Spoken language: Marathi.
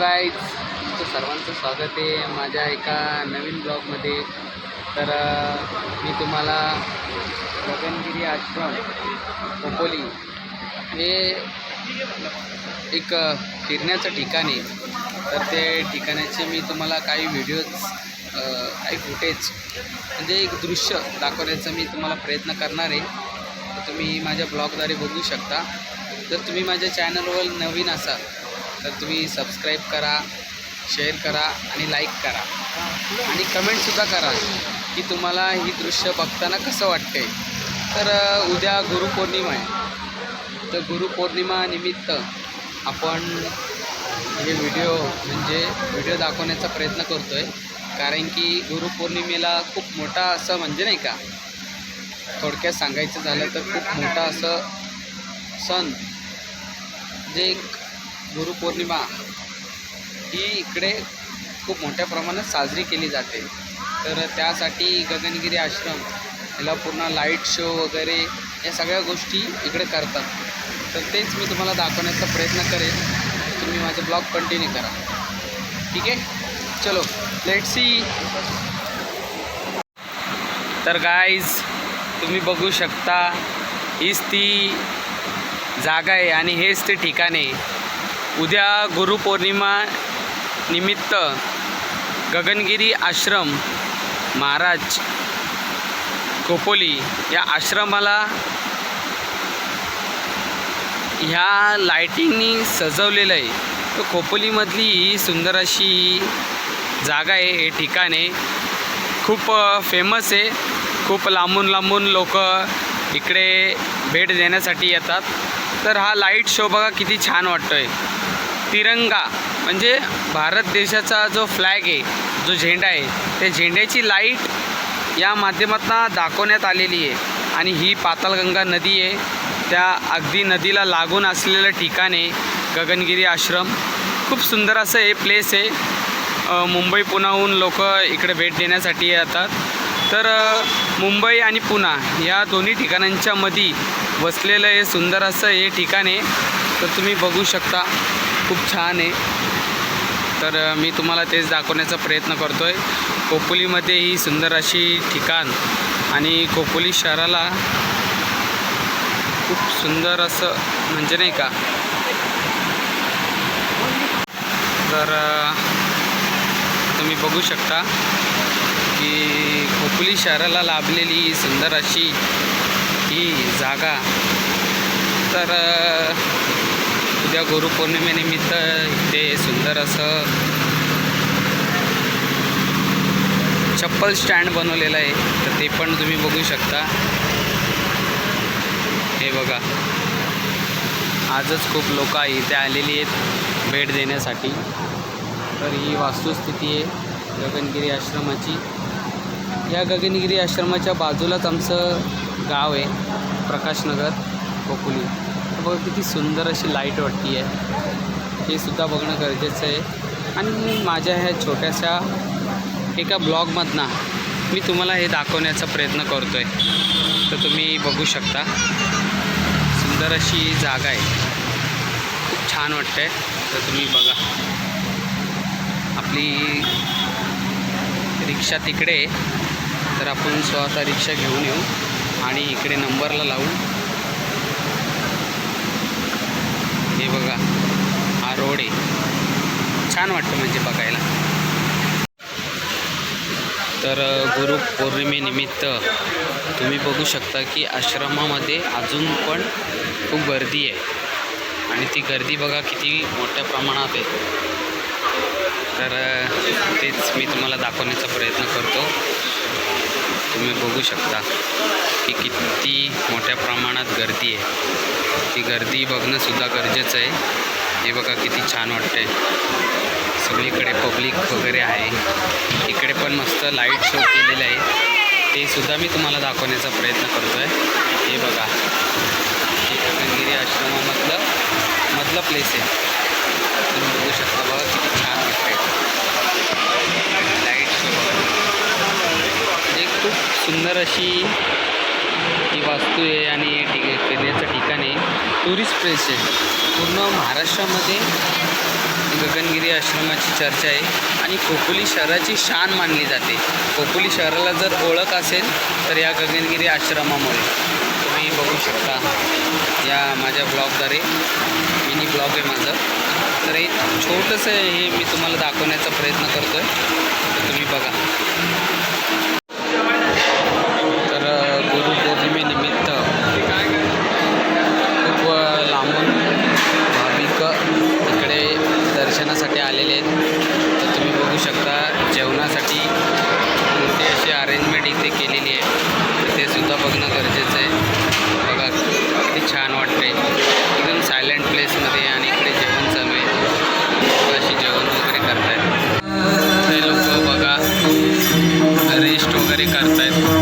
गाईज तुमचं सर्वांचं स्वागत आहे माझ्या एका नवीन ब्लॉगमध्ये. तर मी तुम्हाला गगनगिरी आश्रम खोपोली हे एक फिरण्याचं ठिकाण आहे. तर ते ठिकाणाचे मी तुम्हाला काही व्हिडिओज काही फुटेज म्हणजे एक दृश्य दाखवण्याचा मी तुम्हाला प्रयत्न करणार आहे. तर तुम्ही माझ्या ब्लॉगद्वारे बघू शकता. जर तुम्ही माझ्या चॅनलवर नवीन असाल तर तुम्ही सबस्क्राईब करा शेअर करा आणि लाईक करा. आणि कमेंटसुद्धा करा की तुम्हाला ही दृश्य बघताना कसं वाटते तर उद्या गुरुपौर्णिमा आहे. तर गुरुपौर्णिमा निमित्त आपण हे व्हिडिओ म्हणजे व्हिडिओ दाखवण्याचा प्रयत्न करतो आहे कारण की गुरुपौर्णिमेला खूप मोठा असं म्हणजे नाही का थोडक्यात सांगायचं झालं तर खूप मोठा असं सण जे गुरुपौर्णिमा ही इकडे खूप मोठ्या प्रमाणात साजरी केली जाते. तर त्यासाठी गगनगिरी आश्रम याला पूर्ण लाइट शो वगैरे या सगळ्या गोष्टी इकडे करतात. तर तेच मी तुम्हाला दाखवण्याचा प्रयत्न करेन. तुम्ही माझे ब्लॉग कंटिन्यू करा. ठीक आहे? चलो लेट सी तर गाईज तुम्ही बघू शकता हीच ती जागा आहे आणि हेच ते ठिकाण आहे. उद्या गुरुपौर्णिमा निमित्त गगनगिरी आश्रम महाराज खोपोली या आश्रमाला ह्या लायटिंगनी सजवलेलं आहे. तर खोपोलीमधली ही सुंदर अशी जागा आहे हे ठिकाण आहे. खूप फेमस आहे. खूप लांबून लांबून लोक इकडे भेट देण्यासाठी येतात. तर हा लाइट शो बघा किती छान वाटतो आहे तिरंगा म्हणजे भारत देशाचा जो फ्लॅग आहे जो झेंडा आहे त्या झेंड्याची लाइट या माध्यमातून दाखवण्यात आलेली आहे. आणि ही पातालगंगा नदी आहे. त्या अगदी नदीला लागून असलेलं ठिकाण आहे गगनगिरी आश्रम. खूप सुंदर असं हे प्लेस आहे. मुंबई पुण्याहून लोक इकडे भेट देण्यासाठी येतात. तर मुंबई आणि पुणा या दोन्ही ठिकाणांच्या मध्ये वसलेलं हे सुंदर असं हे ठिकाण आहे. तर तुम्ही बघू शकता खूप छान आहे. तर मी तुम्हाला तेच दाखवण्याचा प्रयत्न करतो आहे खोपोलीमध्ये ही सुंदर अशी ठिकाण आणि खोपोली शहराला खूप सुंदर असं म्हणजे नाही का? तर तुम्ही बघू शकता की खोपोली शहराला लाभलेली ही सुंदर अशी ही जागा. तर उद्या गुरुपौर्णिमेनिमित्त इथे सुंदर असं चप्पल स्टँड बनवलेलं आहे. तर ते पण तुम्ही बघू शकता. हे बघा. आजच खूप लोक इथे आलेली आहेत भेट देण्यासाठी. तर ही वास्तुस्थिती आहे गगनगिरी आश्रमाची. या गगनगिरी आश्रमाच्या बाजूलाच आमचं गाव आहे प्रकाशनगर कोकुली. बघा किती सुंदर अशी लाइट वाटती आहे. हे सुद्धा बघणं गरजेचं आहे. आणि माझ्या ह्या छोट्याशा एका ब्लॉगमधनं मी तुम्हाला हे दाखवण्याचा प्रयत्न करतो आहे तर तुम्ही बघू शकता. सुंदर अशी जागा आहे. खूप छान वाटतं आहे तर तुम्ही बघा. आपली रिक्षा तिकडे आहे. तर आपण स्वतः रिक्षा घेऊन येऊ. आणि इकडे नंबरला लावू हे बघा हा रोड आहे. छान वाटतं म्हणजे बघायला. तर गुरुपौर्णिमेनिमित्त तुम्ही बघू शकता की आश्रमामध्ये अजून पण खूप गर्दी आहे. आणि ती गर्दी बघा किती मोठ्या प्रमाणात आहे. तर तेच मी तुम्हाला दाखवण्याचा प्रयत्न करतो. तुम्ही बघू शकता की किती मोठ्या प्रमाणात गर्दी आहे. ती गर्दी बघणंसुद्धा गरजेचं आहे. हे बघा किती छान वाटतंय. सगळीकडे पब्लिक वगैरे आहे. इकडे पण मस्त लाइट शो केलेलं आहे. ते सुद्धा मी तुम्हाला दाखवण्याचा प्रयत्न करतो आहे हे बघा. हे गगनगिरी आश्रमामधलं मधलं प्लेस आहे. तुम्ही बघू शकता बघा किती छान वाटतंय सुंदर अशी ही वास्तू आहे आणि हे ठिक फिरण्याचं ठिकाण आहे. टुरिस्ट प्लेस आहे. पूर्ण महाराष्ट्रामध्ये गगनगिरी आश्रमाची चर्चा आहे आणि खोपोली शहराची शान मानली जाते. खोपोली शहराला जर ओळख असेल तर या गगनगिरी आश्रमामुळे. तुम्ही बघू शकता या माझ्या ब्लॉगद्वारे. मिनी ब्लॉग आहे माझं. तर एक छोटंसं हे मी तुम्हाला दाखवण्याचा प्रयत्न करतो आहे तर तुम्ही बघा. कार्यकर्ता आहेत